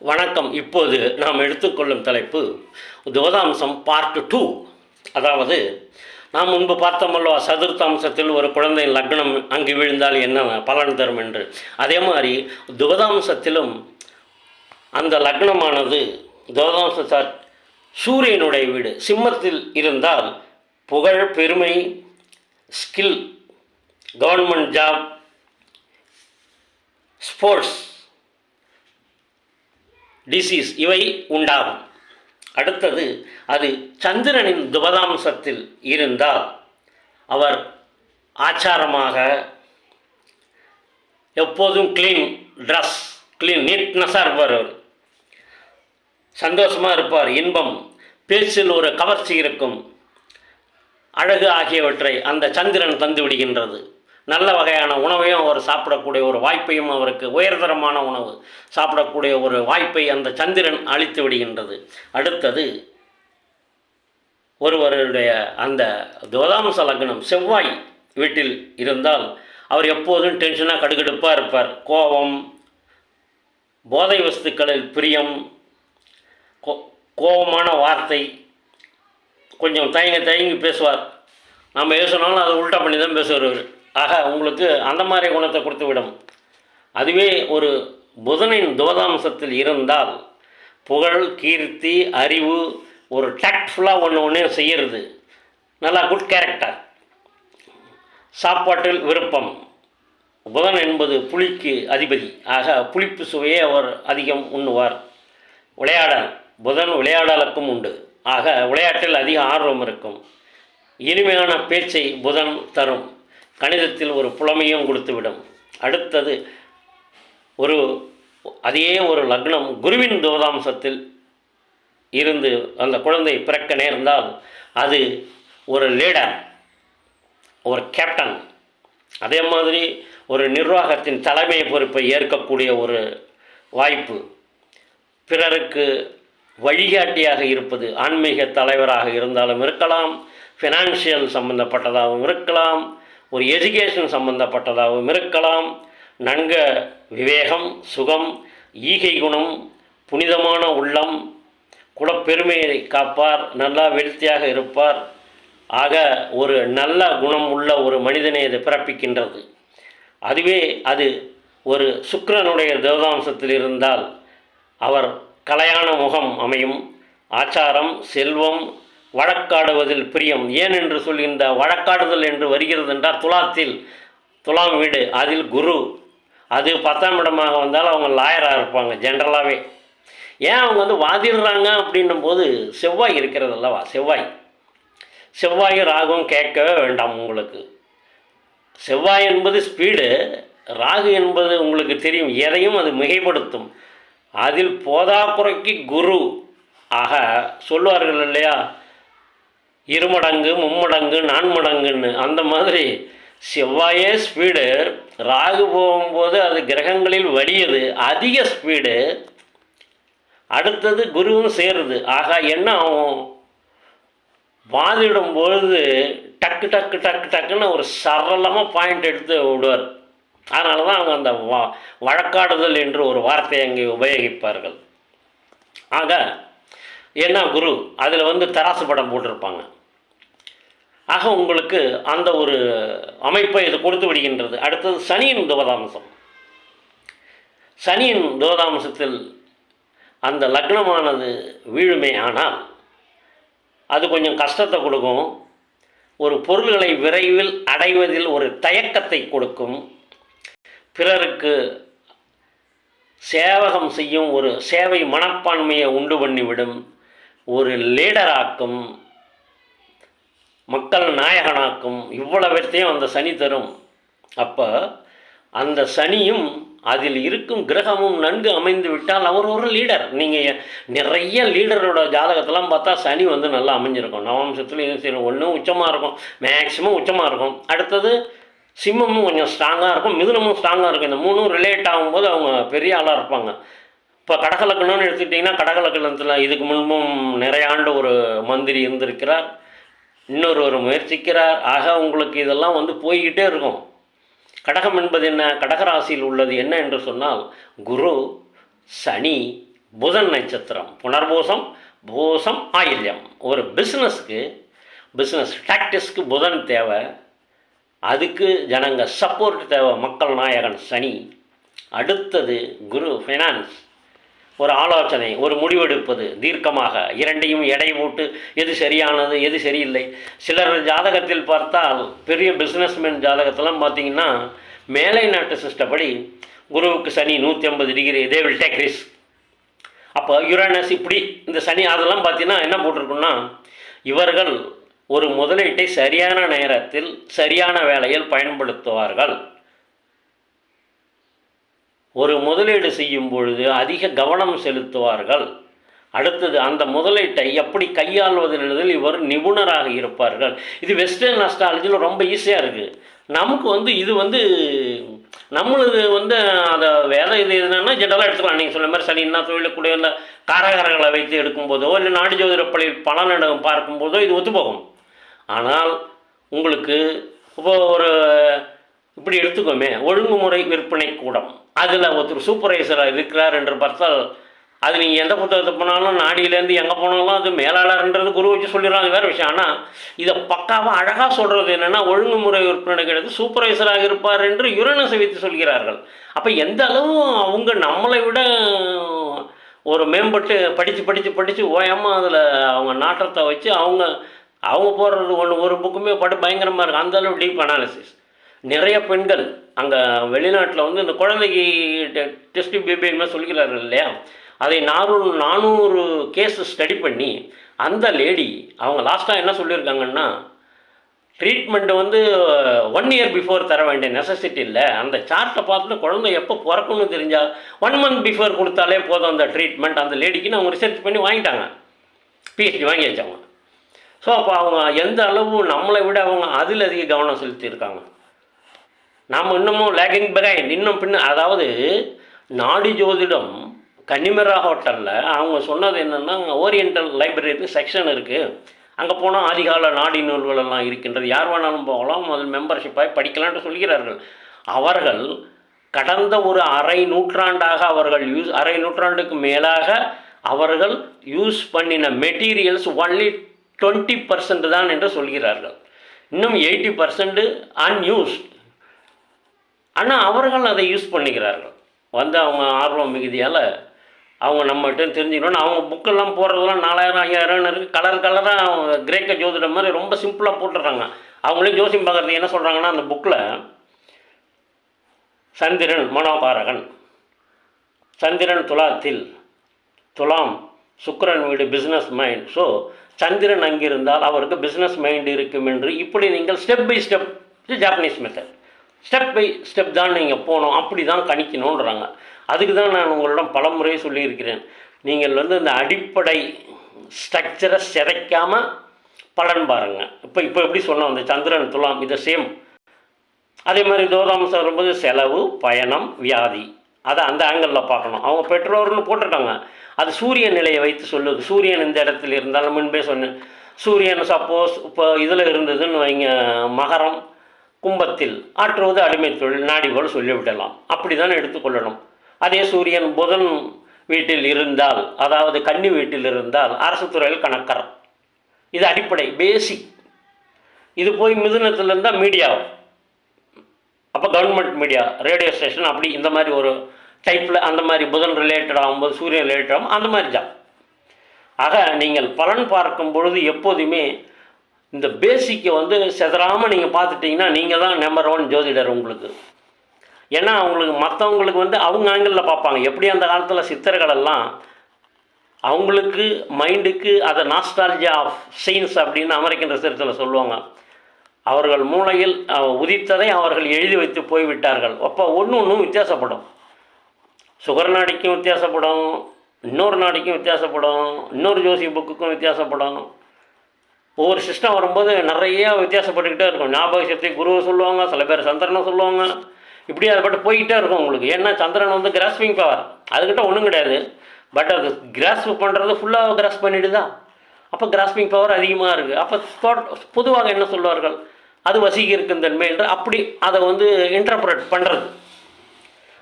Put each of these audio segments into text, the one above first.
வணக்கம். இப்போது நாம் எடுத்துக்கொள்ளும் தலைப்பு துவதாம்சம் பார்ட் டூ அதாவது நாம் முன்பு பார்த்தோமல்லவா சதுர்த்தாம்சத்தில் ஒரு குழந்தையின் லக்னம் அங்கு விழுந்தால் என்ன பலன் தரும் என்று. அதே மாதிரி துவதாம்சத்திலும் அந்த லக்னமானது துவதாம்சத்தார் சூரியனுடைய வீடு சிம்மத்தில் இருந்தால் புகழ் பெருமை skill government job sports disease இவை உண்டாகும். அடுத்தது அது சந்திரனின் துபதாம்சத்தில் இருந்தால் அவர் ஆச்சாரமாக எப்போதும் க்ளீன் ட்ரெஸ் க்ளீன் நீட்னஸாக இருப்பார் அவர். சந்தோஷமாக இருப்பார். இன்பம் பேச்சில் ஒரு கவர்ச்சி இருக்கும். அழகு ஆகியவற்றை அந்த சந்திரன் தந்து விடுகின்றது. நல்ல வகையான உணவையும் அவர் சாப்பிடக்கூடிய ஒரு வாய்ப்பையும் அவருக்கு உயர்தரமான உணவு சாப்பிடக்கூடிய ஒரு வாய்ப்பை அந்த சந்திரன் அளித்து விடுகின்றது. அடுத்தது ஒருவருடைய அந்த துவதாம்ச லக்னம் செவ்வாய் வீட்டில் இருந்தால் அவர் எப்போதும் டென்ஷனாக கடுகடுப்பாக இருப்பார். கோபம் போதை வஸ்துக்களில் பிரியம் கோ கோபமான வார்த்தை கொஞ்சம் தயங்கி தயங்கி பேசுவார். நம்ம பேசினாலும் அதை உல்ட்டா பண்ணி தான் பேசுவார் அவர். ஆக உங்களுக்கு அந்த மாதிரி குணத்தை கொடுத்து விடும் அதுவே ஒரு புதனின் துவதாம்சத்தில் இருந்தால் புகழ் கீர்த்தி அறிவு ஒரு டேக்ட்ஃபுல்லாக ஒன்று ஒன்று செய்கிறது நல்லா குட் கேரக்டர் சாப்பாட்டில் விருப்பம். புதன் என்பது புலிக்கு அதிபதி. ஆக புளிப்பு சுவையே அவர் அதிகம் உண்ணுவார். விளையாடல் புதன் விளையாடலுக்கும் உண்டு. ஆக விளையாட்டில் அதிக ஆர்வம் இருக்கும். இனிமையான பேச்சை புதன் தரும். கணிதத்தில் ஒரு புலமையும் கொடுத்துவிடும். அடுத்தது ஒரு அதே ஒரு லக்னம் குருவின் தோதாம்சத்தில் இருந்து அந்த குழந்தை பிறக்க நேர்ந்தால் அது ஒரு லீடர் ஒரு கேப்டன் அதே மாதிரி ஒரு நிர்வாகத்தின் தலைமை பொறுப்பை ஏற்கக்கூடிய ஒரு வாய்ப்பு. பிறருக்கு வழிகாட்டியாக இருப்பது ஆன்மீக தலைவராக இருந்தாலும் இருக்கலாம் ஃபினான்ஷியல் சம்பந்தப்பட்டதாகவும் இருக்கலாம் ஒரு எஜுகேஷன் சம்பந்தப்பட்டதாகவும் இருக்கலாம். நன்க விவேகம் சுகம் ஈகை குணம் புனிதமான உள்ளம் குலப்பெருமையை காப்பார் நல்லா வெளித்தியாக இருப்பார். ஆக ஒரு நல்ல குணம் உள்ள ஒரு மனிதனை அது பிறப்பிக்கின்றது. அதுவே அது ஒரு சுக்கரனுடைய தேவதாம்சத்தில் இருந்தால் அவர் கலையான முகம் அமையும். ஆச்சாரம் செல்வம் வழக்காடுவதில் பிரியம். ஏன் என்று சொல்கின்ற வழக்காடுதல் என்று வருகிறது என்றால் துலாத்தில் துலாம் வீடு அதில் குரு. அது பத்தாம் இடமாக வந்தால் அவங்க லாயராக இருப்பாங்க ஜென்ரலாகவே ஏன் அவங்க வந்து வாதிடுறாங்க அப்படின்னும் போது செவ்வாய் இருக்கிறது அல்லவா? செவ்வாய். செவ்வாய் ராகும் கேட்கவே வேண்டாம் உங்களுக்கு. செவ்வாய் என்பது ஸ்பீடு ராகு என்பது உங்களுக்கு தெரியும் எதையும் அது மிகைப்படுத்தும். அதில் போதாக்குறைக்கு குரு. ஆக சொல்லுவார்கள் இல்லையா? இருமடங்கு மும்மடங்கு நான்மடங்குன்னு. அந்த மாதிரி செவ்வாயே ஸ்பீடு. ராகு போகும்போது அது கிரகங்களில் வலியது அதிக ஸ்பீடு. அடுத்தது குருவும் சேருது. ஆகா என்ன ஆகும்? வாதிடும் பொழுது டக்கு டக்கு டக்கு டக்குன்னு ஒரு சரளமாக பாயிண்ட் எடுத்து விடுவார். அதனால தான் அவங்க அந்த வா வழக்காடுதல் என்று ஒரு வார்த்தையை அங்கே உபயோகிப்பார்கள். ஆக என்ன குரு? அதில் வந்து தராசு படம் போட்டிருப்பாங்க. ஆக உங்களுக்கு அந்த ஒரு அமைப்பை இது கொடுத்து விடுகின்றது. அடுத்தது சனியின் துவதாம்சம். சனியின் துவதாம்சத்தில் அந்த லக்னமானது வீழுமே ஆனால் அது கொஞ்சம் கஷ்டத்தை கொடுக்கும். ஒரு பொருள்களை விரைவில் அடைவதில் ஒரு தயக்கத்தை கொடுக்கும். பிறருக்கு சேவகம் செய்யும் ஒரு சேவை மனப்பான்மையை உண்டு பண்ணிவிடும். ஒரு லீடராக்கும். மக்கள் நாயகனாக்கும் இவ்வளவத்தையும் அந்த சனி தரும். அப்போ அந்த சனியும் அதில் இருக்கும் கிரகமும் நன்கு அமைந்து விட்டால் அவர் ஒரு லீடர். நீங்கள் நிறைய லீடரோட ஜாதகத்தெல்லாம் பார்த்தா சனி வந்து நல்லா அமைஞ்சிருக்கும். நவம்சத்துலேயும் சரி ஒன்றும் உச்சமாக இருக்கும். மேக்ஸிமம் உச்சமாக இருக்கும். அடுத்தது சிம்மமும் கொஞ்சம் ஸ்ட்ராங்காக இருக்கும். மிதுனமும் ஸ்ட்ராங்காக இருக்கும். இந்த மூணும் ரிலேட் ஆகும்போது அவங்க பெரிய ஆளாக இருப்பாங்க. இப்போ கடகலக்கணம்னு எடுத்துக்கிட்டிங்கன்னா கடகலக்கணத்தில் இதுக்கு முன்பும் நிறைய ஆண்டு ஒரு மந்திரி இருந்திருக்கிறார். இன்னொருவர் முயற்சிக்கிறார். ஆக உங்களுக்கு இதெல்லாம் வந்து போய்கிட்டே இருக்கும். கடகம் என்பது என்ன? கடகராசியில் உள்ளது என்ன என்று சொன்னால் குரு சனி புதன் நட்சத்திரம் புனர்போசம் போசம் ஆயில்யம். ஒரு பிஸ்னஸ்க்கு பிஸ்னஸ் டாக்டிஸ்க்கு புதன் தேவை. அதுக்கு ஜனங்க சப்போர்ட் தேவை. மக்கள் நாயகன் சனி. அடுத்தது குரு ஃபைனான்ஸ் ஒரு ஆலோசனை ஒரு முடிவெடுப்பது தீர்க்கமாக. இரண்டையும் எடை போட்டு எது சரியானது எது சரியில்லை. சிலர் ஜாதகத்தில் பார்த்தால் பெரிய பிஸ்னஸ்மேன் ஜாதகத்தெல்லாம் பார்த்தீங்கன்னா மேலை நாட்டு சிஸ்டப்படி குருவுக்கு சனி நூற்றி ஐம்பது டிகிரி இதே வில் டேக் அப்போ யுரானஸ் இப்படி இந்த சனி அதெல்லாம் பார்த்தீங்கன்னா என்ன போட்டிருக்குன்னா இவர்கள் ஒரு முதலீட்டை சரியான நேரத்தில் சரியான வேலையில் பயன்படுத்துவார்கள். ஒரு முதலீடு செய்யும் பொழுது அதிக கவனம் செலுத்துவார்கள். அடுத்தது அந்த முதலீட்டை எப்படி கையாள்வதில் இவர் நிபுணராக இருப்பார்கள். இது வெஸ்டர்ன் அஸ்ட்ராலஜியில் ரொம்ப ஈஸியாக இருக்குது நமக்கு வந்து இது வந்து நம்மளுது வந்து அதை வேத இது என்னன்னா ஜென்ரலாக எடுத்துக்கலாம். நீங்கள் சொன்ன மாதிரி சரி என்ன தொழிலக்கூடிய இந்த காரகாரங்களை வைத்து எடுக்கும்போதோ இல்லை நாடு ஜோதிடப்பள்ளி பலனிடம் பார்க்கும்போதோ இது ஒத்துப்போகும். ஆனால் உங்களுக்கு இப்போ ஒரு இப்படி எடுத்துக்கோமே ஒழுங்குமுறை விற்பனை கூடம். அதில் ஒருத்தர் சூப்பர்வைசராக இருக்கிறார் என்று பார்த்தால் அது நீங்கள் எந்த புத்தகத்தை போனாலும் நாடியிலேருந்து எங்கே போனாலும் அது மேலாளர்ன்றது குரு வச்சு சொல்லிடுறாங்க வேறு விஷயம். ஆனால் இதை பக்காவாக அழகாக சொல்கிறது என்னென்னா ஒழுங்குமுறை உறுப்பினர் கிடையாது சூப்பர்வைசராக இருப்பார் என்று யுரனஸை வைத்து சொல்கிறார்கள். அப்போ எந்த அளவு அவங்க நம்மளை விட ஒரு மேம்பட்டு படித்து படித்து படித்து ஓயாமல் அதில் அவங்க நாட்டத்தை வச்சு அவங்க அவங்க போடுறது ஒன்று ஒரு புக்குமே பட்டு பயங்கரமாக இருக்குது அந்த அளவு டீப் அனாலிசிஸ் நிறைய பெண்கள் அங்கே வெளிநாட்டில் வந்து இந்த குழந்தைக்கு டெஸ்ட் பேபின்னு சொல்கிறார்கள் இல்லையா? அதை நானூறு நானூறு கேஸ் ஸ்டடி பண்ணி அந்த லேடி அவங்க லாஸ்ட்டாக என்ன சொல்லியிருக்காங்கன்னா ட்ரீட்மெண்ட் வந்து ஒன் இயர் பிஃபோர் தர வேண்டிய நெசசிட்டி இல்லை. அந்த சார்ட்டை பார்த்துட்டு குழந்தை எப்போ பிறக்கணும்னு தெரிஞ்சால் ஒன் மந்த் பிஃபோர் கொடுத்தாலே போதும் அந்த ட்ரீட்மெண்ட் அந்த லேடிக்குன்னு அவங்க ரிசர்ச் பண்ணி வாங்கிட்டாங்க. பிஹெச்டி வாங்கி வச்சவங்க. ஸோ அப்போ அவங்க எந்த அளவு நம்மளை விட அவங்க அதில் அதிக கவனம் செலுத்தியிருக்காங்க? நாம் இன்னமும் லேகிங் பிகைண்ட் இன்னும் பின்ன அதாவது நாடி ஜோதிடம் கன்னிமரா ஹோட்டலில் அவங்க சொன்னது என்னென்னா ஓரியண்டல் லைப்ரரின்னு செக்ஷன் இருக்குது அங்கே போனால் ஆதிகால நாடி நூல்கள் எல்லாம் இருக்கின்றது. யார் வேணாலும் போகலாம் அதில் மெம்பர்ஷிப்பாக படிக்கலான்ட்டு சொல்கிறார்கள். அவர்கள் கடந்த ஒரு அரை நூற்றாண்டாக அவர்கள் யூஸ் அரை நூற்றாண்டுக்கு மேலாக அவர்கள் யூஸ் பண்ணின மெட்டீரியல்ஸ் ஒன்லி டுவெண்ட்டி பர்சன்ட் தான் என்று சொல்கிறார்கள். இன்னும் எயிட்டி பர்சன்ட் அன்யூஸ்ட் ஆனால் அவர்கள் அதை யூஸ் பண்ணிக்கிறார்கள். வந்து அவங்க ஆர்வம் மிகுதியால் அவங்க நம்மகிட்ட தெரிஞ்சுக்கணும்னு அவங்க புக்கெல்லாம் போடுறதெல்லாம் நாலாயிரம் ஐயாயிரம்னு இருக்குது கலர் கலராக கிரேக்க ஜோதிடம் மாதிரி ரொம்ப சிம்பிளாக போட்டுடுறாங்க. அவங்களே ஜோசியம் பார்க்குறது என்ன சொல்கிறாங்கன்னா அந்த புக்கில் சந்திரன் மனோகாரகன் சந்திரன் துலாத்தில் துலாம் சுக்கரன் வீடு பிஸ்னஸ் மைண்ட் ஸோ சந்திரன் அங்கிருந்தால் அவருக்கு பிஸ்னஸ் மைண்ட் இருக்கும் என்று இப்படி நீங்கள் step by step Japanese method step by step தான் நீங்கள் போகணும். அப்படி தான் கணிக்கணுன்றாங்க அதுக்கு தான் நான் உங்களிடம் பலமுறை சொல்லியிருக்கிறேன். நீங்கள் வந்து இந்த அடிப்படை ஸ்ட்ரக்சரை சிதைக்காமல் பலன் பாருங்கள் இப்போ இப்போ எப்படி சொன்னோம் அந்த சந்திரன் துலாம் இதை சேம் அதே மாதிரி தோதாம்சம் வரும்போது செலவு பயணம் வியாதி. அதை அந்த ஆங்கிளில் பார்க்கணும். அவங்க பெற்றோர்னு போட்டுட்டாங்க. அது சூரிய நிலையை வைத்து சொல்லுது. சூரியன் இந்த இடத்துல இருந்தாலும் முன்பே சொன்னேன். சூரியன் சப்போஸ் இப்போ இதில் இருந்ததுன்னு வைங்க மகரம். கும்பத்தில் ஆற்றுவது அடிமை தொழில் நாடி போல் சொல்லிவிடலாம். அப்படி தான் எடுத்துக்கொள்ளணும் அதே சூரியன் புதன் வீட்டில் இருந்தால் அதாவது கன்னி வீட்டில் இருந்தால் அரசு துறையில் கணக்கர். இது அடிப்படை பேசிக் இது போய் மிதுனத்தில் இருந்தால் மீடியா அப்போ கவர்மெண்ட் மீடியா ரேடியோ ஸ்டேஷன் அப்படி இந்த மாதிரி ஒரு டைப்பில் அந்த மாதிரி புதன் ரிலேட்டட் ஆகும்போது சூரியன் ரிலேட்டட் ஆகும் அந்த மாதிரி தான். ஆக நீங்கள் பலன் பார்க்கும் பொழுது எப்போதுமே இந்த பேசிக்கை வந்து செதறாமல் நீங்கள் பார்த்துட்டிங்கன்னா நீங்கள் தான் நம்பர் ஒன் ஜோதிடர் உங்களுக்கு. ஏன்னா அவங்களுக்கு மற்றவங்களுக்கு வந்து அவங்க ஆங்கிளில் பார்ப்பாங்க. எப்படி அந்த காலத்தில் சித்தர்களெல்லாம் அவங்களுக்கு மைண்டுக்கு அதை நாஸ்டாலஜி ஆஃப் சயின்ஸ் அப்படின்னு அமெரிக்கன் ரிசர்ச்சில் சொல்லுவாங்க. அவர்கள் மூளையில் உதித்ததை அவர்கள் எழுதி வைத்து போய்விட்டார்கள். அப்போ ஒன்று ஒன்றும் வித்தியாசப்படும். சுகர் நாடிக்கும் வித்தியாசப்படும். இன்னொரு நாடிக்கும் வித்தியாசப்படும். இன்னொரு ஜோசி புக்குக்கும் வித்தியாசப்படும். ஒவ்வொரு சிஸ்டம் வரும்போது நிறைய வித்தியாசப்பட்டுக்கிட்டே இருக்கும். ஞாபக சக்தி குருவை சொல்லுவாங்க சில பேர் சந்திரனை சொல்லுவாங்க. இப்படி அதை பட்டு போய்கிட்டே இருக்கும் உங்களுக்கு. ஏன்னா சந்திரன் வந்து கிராஸ்பிங் பவர் அதுக்கிட்ட ஒன்றும் கிடையாது. பட் அது கிராஸ்ப் பண்ணுறது ஃபுல்லாக கிராஸ் தான். அப்போ கிராஸ்பிங் பவர் அதிகமாக இருக்குது அப்போ பொதுவாக என்ன சொல்வார்கள்? அது வசீகரிக்கும் தன்மை என்று அப்படி அதை வந்து இன்டர்பிரட் பண்ணுறது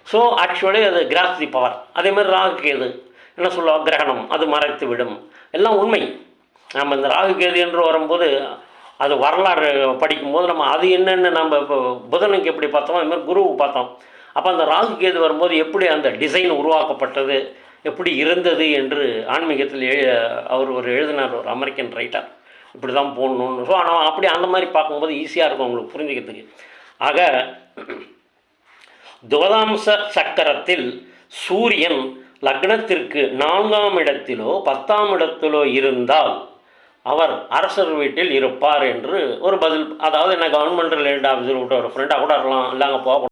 ஸோ ஆக்சுவலி அது கிராஸ் தி பவர் அதே மாதிரி ராகு கேது என்ன சொல்லுவா கிரகணம். அது மறைத்து விடும் எல்லாம் உண்மை. நம்ம இந்த ராகு கேது என்று வரும்போது அது வரலாறு படிக்கும்போது நம்ம அது என்னென்னு நம்ம இப்போ புதனுக்கு எப்படி பார்த்தோமோ அது மாதிரி குருவுக்கு பார்த்தோம். அப்போ அந்த ராகு கேது வரும்போது எப்படி அந்த டிசைன் உருவாக்கப்பட்டது எப்படி இருந்தது என்று ஆன்மீகத்தில் எழு அவர் ஒரு எழுதினார் ஒரு அமெரிக்கன் ரைட்டர் இப்படி தான் போடணும்னு. ஸோ ஆனால் அப்படி அந்த மாதிரி பார்க்கும்போது ஈஸியாக இருக்கும் உங்களுக்கு புரிஞ்சுக்கிறதுக்கு. ஆக துவதாம்ச சக்கரத்தில் சூரியன் லக்னத்திற்கு நான்காம் இடத்திலோ பத்தாம் இடத்திலோ இருந்தால் அவர் அரசர் வீட்டில் இருப்பார் என்று ஒரு பதில் அதாவது என்ன கவர்மெண்ட் ரிலேட்டட் ஆஃபீஸர் விட்ட ஒரு ஃப்ரெண்டாக கூட இருக்கலாம் இல்லை அங்கே போக